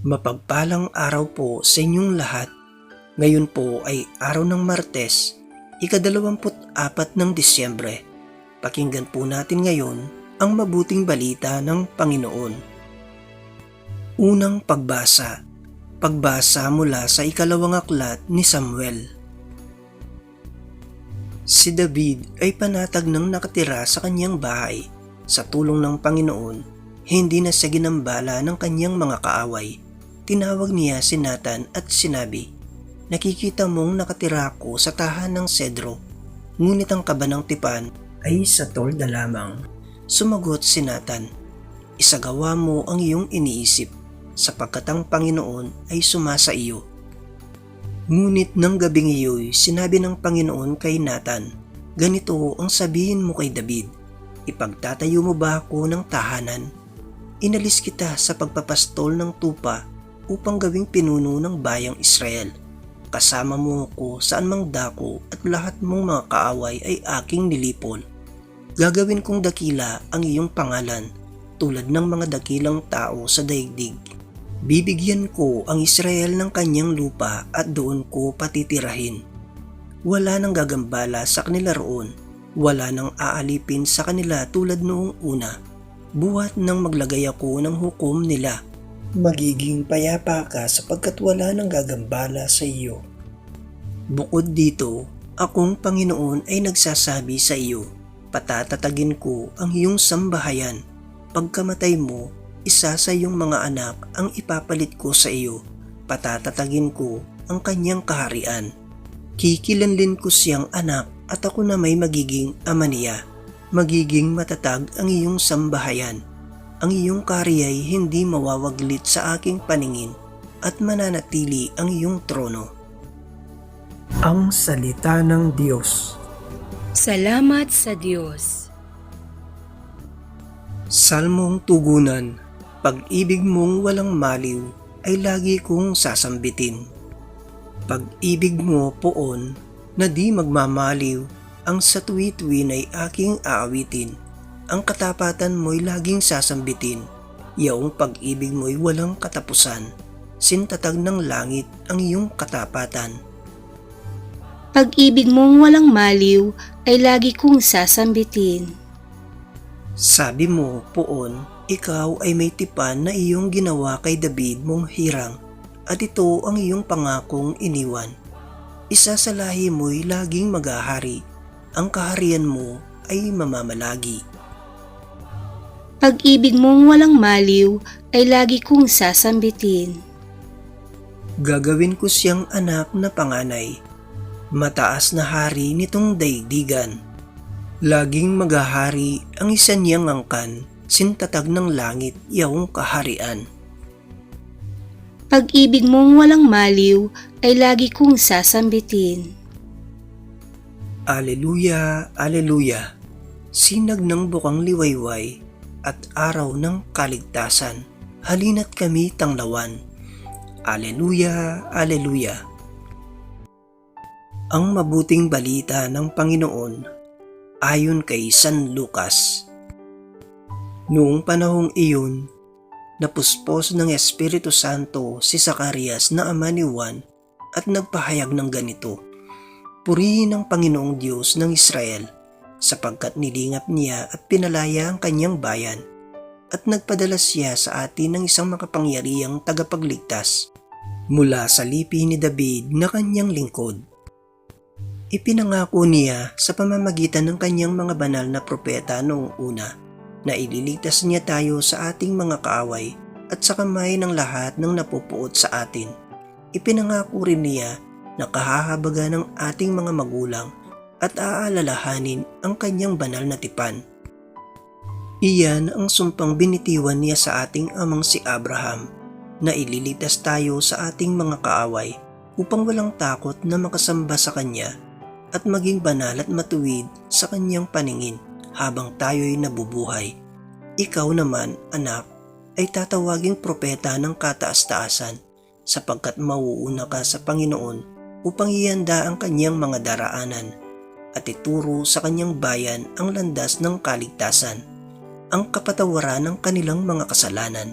Mapagpalang araw po sa inyong lahat. Ngayon po ay araw ng Martes, ikadalawamput apat ng Disyembre. Pakinggan po natin ngayon ang mabuting balita ng Panginoon. Unang pagbasa. Pagbasa mula sa ikalawang aklat ni Samuel. Si David ay panatag ng nakatira sa kanyang bahay. Sa tulong ng Panginoon, hindi na siya ginambala ng kanyang mga kaaway. Tinawag niya si Nathan at sinabi, Nakikita mong nakatira ako sa tahan ng sedro, ngunit ang kaba ng tipan ay sa tolda lamang. Sumagot si Nathan, Isagawa mo ang iyong iniisip, sapagkat ang Panginoon ay sumasa iyo. Ngunit ng gabing iyo'y sinabi ng Panginoon kay Nathan, Ganito ang sabihin mo kay David, Ipagtatayo mo ba ako ng tahanan? Inalis kita sa pagpapastol ng tupa upang gawing pinuno ng bayang Israel. Kasama mo ko saan mang dako at lahat mong mga kaaway ay aking nilipol. Gagawin kong dakila ang iyong pangalan tulad ng mga dakilang tao sa daigdig. Bibigyan ko ang Israel ng kanyang lupa at doon ko patitirahin. Wala nang gagambala sa kanila roon. Wala nang aalipin sa kanila tulad noong una. Buhat nang maglagay ako ng hukom nila magiging payapa ka sapagkat wala nang gagambala sa iyo. Bukod dito, akong Panginoon ay nagsasabi sa iyo, patatatagin ko ang iyong sambahayan. Pagkamatay mo, isa sa iyong mga anak ang ipapalit ko sa iyo. Patatatagin ko ang kanyang kaharian. Kikilanlin ko siyang anak at ako na may magiging ama niya. Magiging matatag ang iyong sambahayan ang iyong kari ay hindi mawawaglit sa aking paningin at mananatili ang iyong trono. Ang Salita ng Diyos Salamat sa Diyos. Salmong Tugunan Pag-ibig mong walang maliw ay lagi kong sasambitin. Pag-ibig mo poon na di magmamaliw ang sa tuwi-tuwin ay aking aawitin ang katapatan mo'y laging sasambitin. Yaong pag-ibig mo'y walang katapusan. Sintatag ng langit ang iyong katapatan. Pag-ibig mong walang maliw ay lagi kong sasambitin. Sabi mo, poon, ikaw ay may tipan na iyong ginawa kay David mong hirang at ito ang iyong pangakong iniwan. Isa sa lahi mo'y laging maghahari. Ang kaharian mo ay mamamalagi. Pag-ibig mong walang maliw ay lagi kong sasambitin. Gagawin ko siyang anak na panganay, mataas na hari nitong daigdigan. Laging maghahari ang isa niyang angkan, sintatag ng langit yaong kaharian. Pag-ibig mong walang maliw ay lagi kong sasambitin. Aleluya, Aleluya. Sinag ng bukang liwayway at araw ng kaligtasan. Halina't kami tanglawan. Aleluya, Aleluya. Ang mabuting balita ng Panginoon ayon kay San Lucas. Noong panahong iyon, napuspos ng Espiritu Santo si Zacarias na ama ni Juan at nagpahayag ng ganito, Purihin ang Panginoong Diyos ng Israel sapagkat nilingap niya at pinalaya ang kanyang bayan at nagpadala siya sa atin ng isang makapangyarihang tagapagligtas mula sa lipi ni David na kanyang lingkod. Ipinangako niya sa pamamagitan ng kanyang mga banal na propeta noong una na ililigtas niya tayo sa ating mga kaaway at sa kamay ng lahat ng napupuot sa atin. Ipinangako rin niya na kahahabaga ng ating mga magulang at aalalahanin ang kanyang banal na tipan. Iyan ang sumpang binitiwan niya sa ating amang si Abraham na ililigtas tayo sa ating mga kaaway upang walang takot na makasamba sa kanya at maging banal at matuwid sa kanyang paningin habang tayo'y nabubuhay. Ikaw naman, anak, ay tatawaging propeta ng kataas-taasan sapagkat mauuna ka sa Panginoon upang ihanda ang kanyang mga daraanan at ituro sa kanyang bayan ang landas ng kaligtasan, ang kapatawaran ng kanilang mga kasalanan.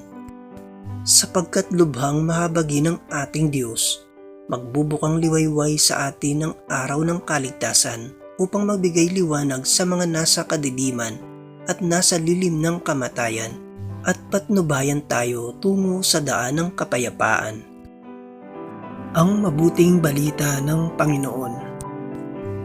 sapagkat lubhang mahabagi ng ating Diyos. Magbubukang liwayway sa atin ng araw ng kaligtasan upang magbigay liwanag sa mga nasa kadiliman at nasa lilim ng kamatayan at patnubayan tayo tungo sa daan ng kapayapaan. Ang mabuting balita ng Panginoon